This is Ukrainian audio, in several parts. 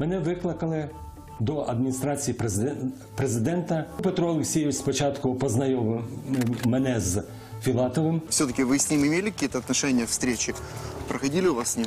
Мене викликали до адміністрації президента. Петро Олексійович спочатку познайомив мене з Філатовим. Все-таки ви з ним имели якісь відносини, встречи? Проходили у вас з ним?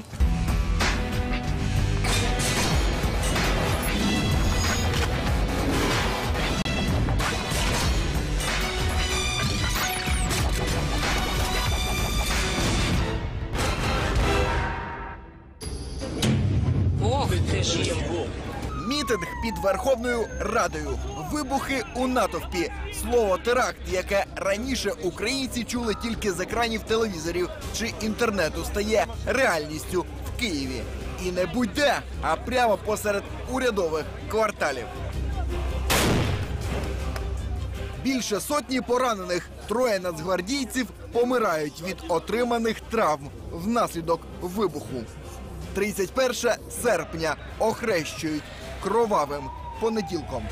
Мітинг під Верховною Радою. Вибухи у натовпі. Слово теракт, яке раніше українці чули тільки з екранів телевізорів чи інтернету, стає реальністю в Києві. І не будь-де, а прямо посеред урядових кварталів. Більше сотні поранених. Троє нацгвардійців помирають від отриманих травм внаслідок вибуху. 31 серпня охрещують кровавим понеділком.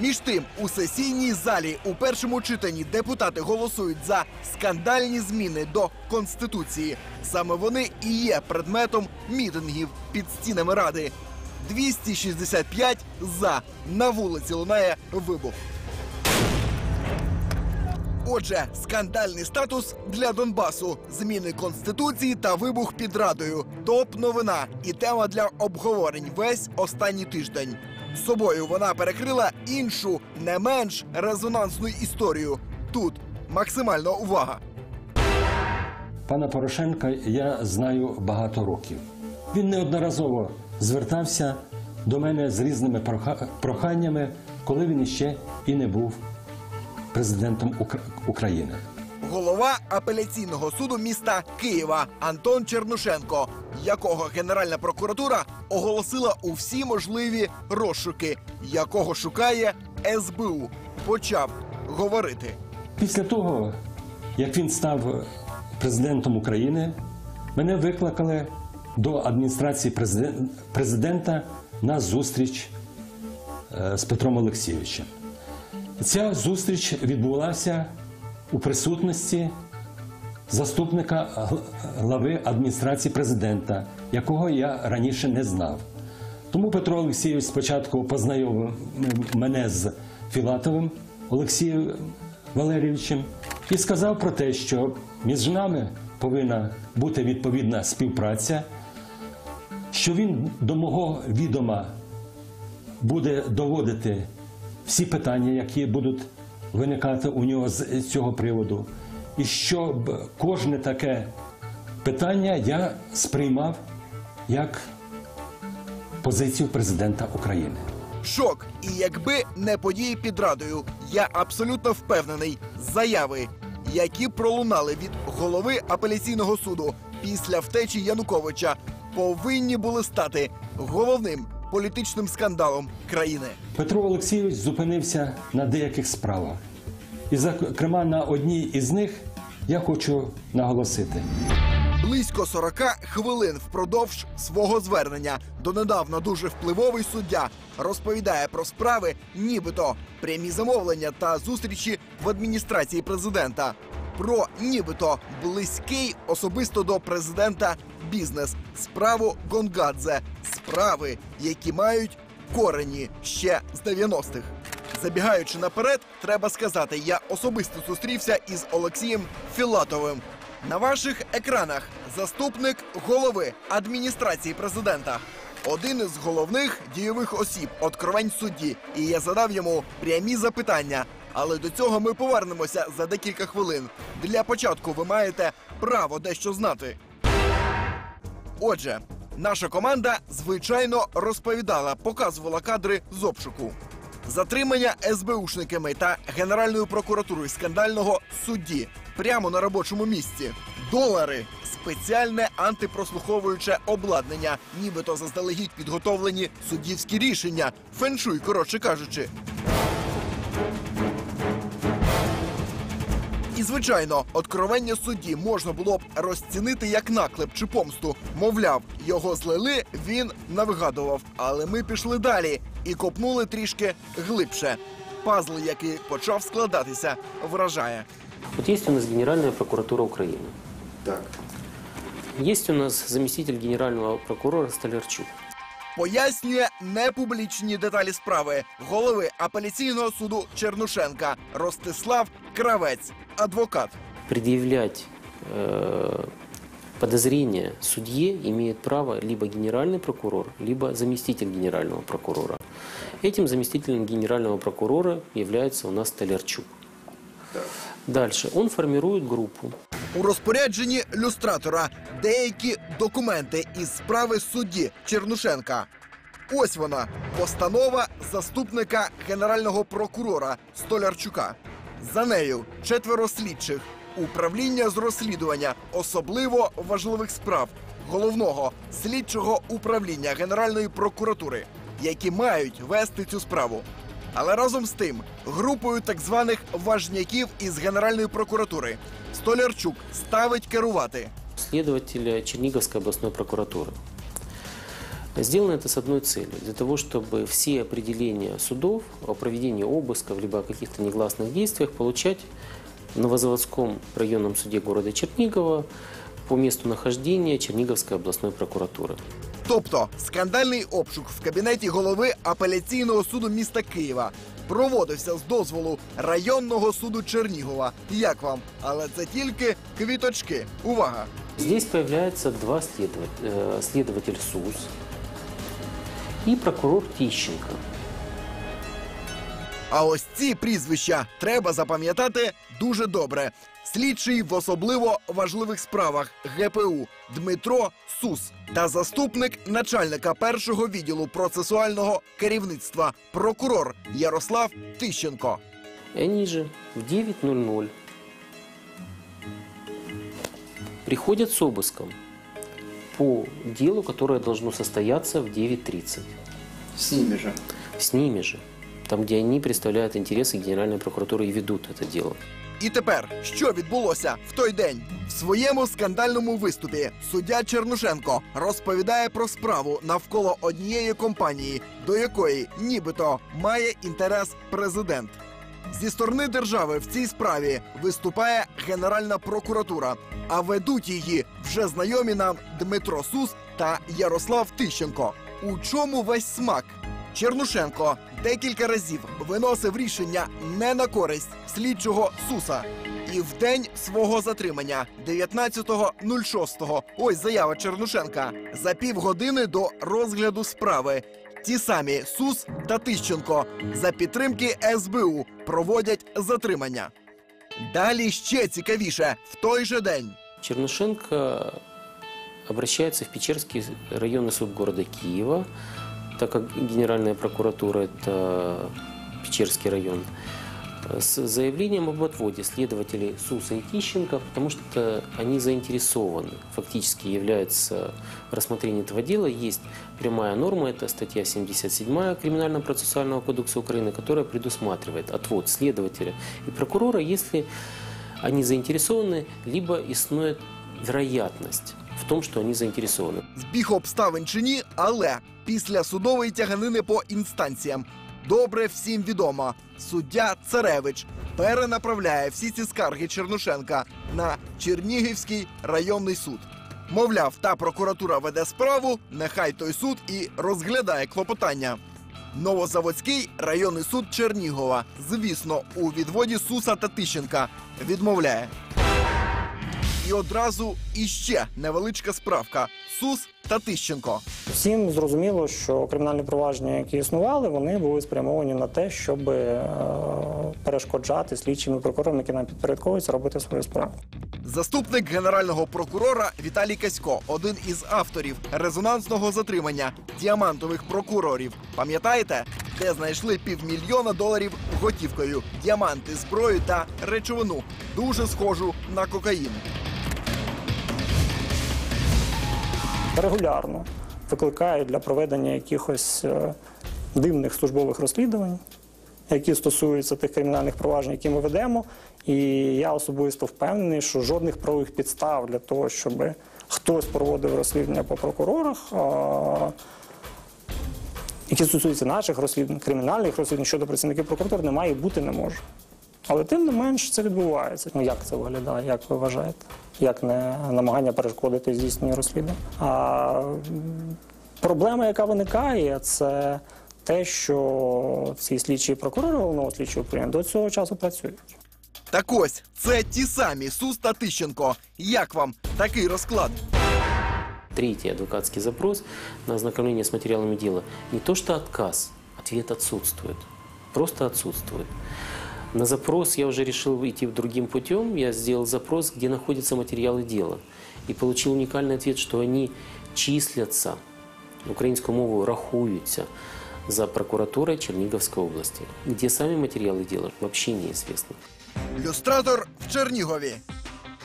Між тим, у сесійній залі у першому читанні депутати голосують за скандальні зміни до конституції. Саме вони і є предметом мітингів під стінами ради. 265 за на вулиці лунає вибух. Отже, скандальний статус для Донбасу, зміни конституції та вибух під радою. Топ новина і тема для обговорень весь останній тиждень. Собою вона перекрила іншу, не менш резонансну історію. Тут максимальна увага. Пана Порошенка я знаю багато років. Він неодноразово звертався до мене з різними проха- проханнями, коли він іще і не був президентом України. Голова апеляційного суду міста Києва Антон Чернушенко, якого Генеральна прокуратура оголосила у всі можливі розшуки, якого шукає СБУ, почав говорити. Після того, як він став президентом України, мене викликали до адміністрації президента на зустріч е, з Петром Олексійовичем. Ця зустріч відбулася у присутності заступника глави адміністрації президента, якого я раніше не знав. Тому Петро Олексійович спочатку познайомив мене з Філатовим Олексієм Валерійовичем і сказав про те, що між нами повинна бути відповідна співпраця, що він до мого відома буде доводити всі питання, які будуть виникати у нього з цього приводу, і щоб кожне таке питання я сприймав як позицію президента України. Шок. І якби не події під радою, я абсолютно впевнений, заяви, які пролунали від голови апеляційного суду після втечі Януковича, повинні були стати головним політичним скандалом країни. Петро Олексійович зупинився на деяких справах. І, зокрема, на одній із них я хочу наголосити. Близько 40 хвилин впродовж свого звернення донедавна дуже впливовий суддя розповідає про справи, нібито прямі замовлення та зустрічі в адміністрації президента. Про нібито близький особисто до президента бізнес, справу Гонгадзе, справи, які мають корені ще з 90-х. Забігаючи наперед, треба сказати, я особисто зустрівся із Олексієм Філатовим. На ваших екранах заступник голови адміністрації президента. Один із головних дійових осіб откровень судді. І я задав йому прямі запитання. Але до цього ми повернемося за декілька хвилин. Для початку ви маєте право дещо знати. Отже, наша команда звичайно розповідала, показувала кадри з обшуку. Затримання СБУшниками та Генеральною прокуратурою скандального судді прямо на робочому місці. Долари, спеціальне антипрослуховуюче обладнання, нібито заздалегідь підготовлені суддівські рішення. Феншуй, коротше кажучи. І звичайно, откровення судді можна було б розцінити як наклеп чи помсту. Мовляв, його злили, він навигадував. Але ми пішли далі і копнули трішки глибше. Пазл, який почав складатися, вражає. Вот есть у нас Генеральная прокуратура Украины. Так. Есть у нас заместитель генерального прокурора Столярчук. Пояснює непублічні деталі справи голови апеляційного суду Чернушенка Ростислав Кравець, адвокат. Предъявлять э, подозрения судье имеет право либо генеральный прокурор, либо заместитель генерального прокурора. Этим заместителем генерального прокурора является у нас Столярчук. Дальше. Он формирует группу. У розпорядженні люстратора деякі документи із справи судді Чернушенка. Ось вона постанова заступника генерального прокурора Столярчука. За нею четверо слідчих управління з розслідування особливо важливих справ головного слідчого управління Генеральної прокуратури, які мають вести цю справу. Але разом з тим, групою так званих важняків із Генеральної прокуратури Столярчук ставить керувати. следователя Черниговской областной прокуратуры. Сделано это с одной целью, для того, чтобы все определения судов о проведении обысков либо о каких-то негласных действиях получать в Новозаводском районном суде города Чернигова по месту нахождения Черниговской областной прокуратуры. Тобто скандальний обшук в кабінеті голови апеляційного суду міста Києва проводився з дозволу районного суду Чернігова. Як вам? Але це тільки квіточки. Увага! Здесь появляется два следователя, э, следователь СУС и прокурор Тищенко. А ось ці прізвища треба запам'ятати дуже добре. Слідчий в особливо важливих справах ГПУ Дмитро Сус та заступник начальника першого відділу процесуального керівництва прокурор Ярослав Тищенко. Они же в 9.00 приходят с обыском по делу, которое должно состояться в 9.30. С ними же. С ними же, там, где они представляют интересы Генеральной прокуратуры и ведут это дело. І тепер, що відбулося в той день? В своєму скандальному виступі суддя Чернушенко розповідає про справу навколо однієї компанії, до якої нібито має інтерес президент. Зі сторони держави в цій справі виступає Генеральна прокуратура, а ведуть її вже знайомі нам Дмитро Сус та Ярослав Тищенко. У чому весь смак? Чернушенко декілька разів виносив рішення не на користь слідчого Суса. І в день свого затримання, 19.06, ось заява Чернушенка, за півгодини до розгляду справи. Ті самі Сус та Тищенко за підтримки СБУ проводять затримання. Далі ще цікавіше в той же день. Чернышенко обращается в Печерский районный суд города Киева, так как Генеральная прокуратура – это Печерский район, с заявлением об отводе следователей Суса и Тищенко, потому что они заинтересованы, фактически являются в рассмотрении этого дела. Есть прямая норма, это статья 77 Криминально-процессуального кодекса Украины, которая предусматривает отвод следователя и прокурора, если они заинтересованы, либо иснует вероятность в том, что они заинтересованы. збіг обставин чи ні, але після судової тяганини по інстанціям добре всім відомо. Суддя Царевич перенаправляє всі ці скарги Чернушенка на Чернігівський районний суд. Мовляв, та прокуратура веде справу, нехай той суд і розглядає клопотання. Новозаводський районний суд Чернігова, звісно, у відводі Суса та Тищенка відмовляє. І одразу іще невеличка справка: Сус та Тищенко. Всім зрозуміло, що кримінальні провадження, які існували, вони були спрямовані на те, щоб е, перешкоджати слідчим і прокурорам, які нам підпорядковуються, робити свою справу. Заступник генерального прокурора Віталій Касько, один із авторів резонансного затримання діамантових прокурорів. Пам'ятаєте, де знайшли півмільйона доларів готівкою, діаманти, зброю та речовину, дуже схожу на кокаїн. Регулярно викликають для проведення якихось е, дивних службових розслідувань, які стосуються тих кримінальних проваджень, які ми ведемо. І я особисто впевнений, що жодних правових підстав для того, щоб хтось проводив розслідування по прокурорах. які стосуються наших розслідувань, кримінальних розслідувань щодо працівників прокуратури, немає бути не може. Але тим не менш це відбувається. Ну як це виглядає? Як ви вважаєте? Як не намагання перешкодити здійсненню розслідування? А проблема, яка виникає, це те, що ці слідчі прокурори головного слідчого управління до цього часу працюють. Так ось це ті самі Сус та Тищенко. Як вам такий розклад? Третий адвокатский запрос на ознакомление с материалами дела. Не то что отказ, ответ отсутствует. Просто отсутствует. На запрос я уже решил идти другим путем. Я сделал запрос, где находятся материалы дела. И получил уникальный ответ, что они числятся, українською мовою рахуються за прокуратурой Черниговской области. Где сами материалы дела, вообще неизвестно. Люстратор в Чернігові.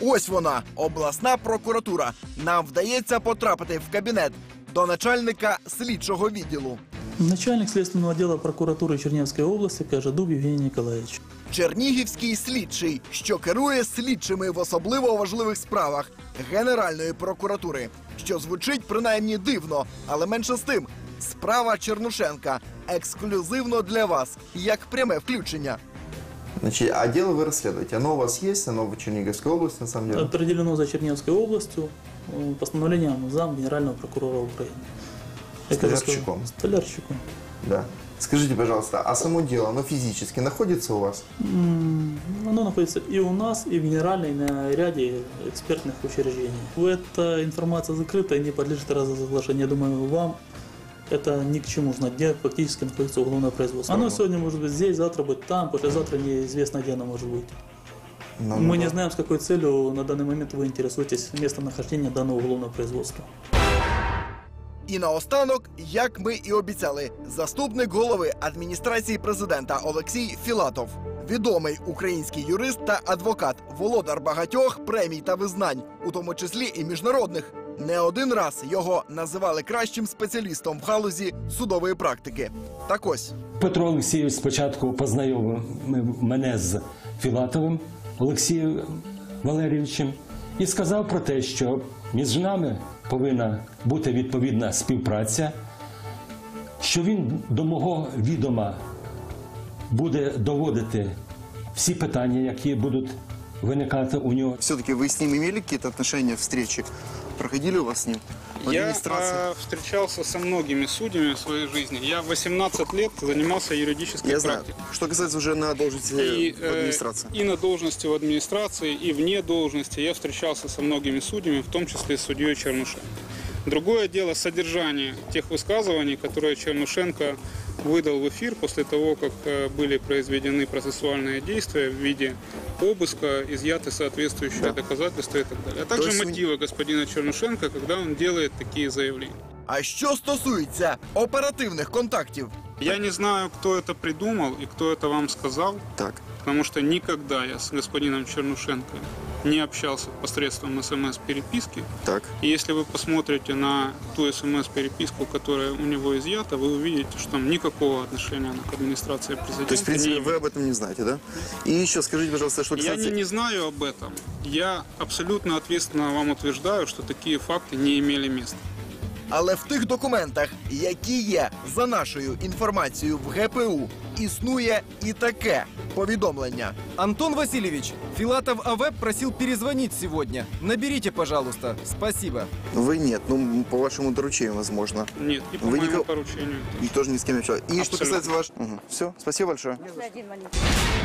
Ось вона, обласна прокуратура. Нам вдається потрапити в кабінет до начальника слідчого відділу. Начальник следственного отдела прокуратуры Чернявской области Кажадуб Евгений Николаевич. Чернігівський слідчий, що керує слідчими в особливо важливих справах Генеральної прокуратури, що звучить принаймні дивно, але менше з тим. Справа Чернушенка ексклюзивно для вас, як пряме включення. Значит, а дело вы расследуете. Оно у вас есть, оно в Черниговской области, на самом деле. Определено за Чернявской областью э, постановлением зам Генерального прокурора Украины. Что- Столярчуком. Да. Скажите, пожалуйста, а само дело, оно физически находится у вас? Оно находится и у нас, и в Генеральной, и на ряде экспертных учреждений. Эта информация закрыта и не подлежит разглашению. Я думаю, вам это ни к чему знать, где фактически находится уголовное производство. Оно сегодня может быть здесь, завтра будет там, послезавтра неизвестно, где оно может быть. Ну, Мы ну, не знаем, с какой целью на данный момент вы интересуетесь местонахождением данного уголовного производства. І наостанок, як ми і обіцяли, заступник голови адміністрації президента Олексій Філатов, відомий український юрист та адвокат, володар багатьох премій та визнань, у тому числі і міжнародних. Не один раз його називали кращим спеціалістом в галузі судової практики. Так ось Петро Олексійович спочатку познайомив мене з Філатовим Олексієм Валерійовичем і сказав про те, що між нами повинна бути відповідна співпраця, що він до мого відома буде доводити всі питання, які будуть виникати у нього. Все-таки ви з ним мали якісь відносини, зустрічі? Проходили у вас з ним Я а, встречался со многими судьями в своей жизни. Я 18 лет занимался юридической Я знаю. практикой. Что касается уже на должности И, в э, администрации. и на должности в администрации, и вне должности я встречался со многими судьями, в том числе с судьей Чернушенко. Другое дело содержание тех высказываний, которые Чернушенко выдал в эфир после того, как э, были произведены процессуальные действия в виде обыска, изъяты соответствующие доказательства и так далее. А также есть вы- мотивы господина Чернушенко, когда он делает такие заявления. А що стосується оперативних контактів, Я не знаю, кто это придумал и кто это вам сказал, Так. потому что никогда я с господином Чернушенко не общался посредством СМС-переписки. Так. И если вы посмотрите на ту СМС-переписку, которая у него изъята, вы увидите, что там никакого отношения она к администрации президента То есть, в принципе, не вы имеет. об этом не знаете, да? И еще скажите, пожалуйста, что Я касается... не, не знаю об этом. Я абсолютно ответственно вам утверждаю, что такие факты не имели места. Але в тих документах, які є за нашою інформацією в ГПУ, існує і таке Повідомлення. Антон Васильевич, Филатов АВ просил перезвонить сегодня. Наберите, пожалуйста. Спасибо. Вы нет, ну, по вашему доручению, возможно. Нет, и по Вы моему никого- поручению. И тоже ни с кем не общались. И что Абсолютно. касается ваш... Все, спасибо большое. Валерьевич.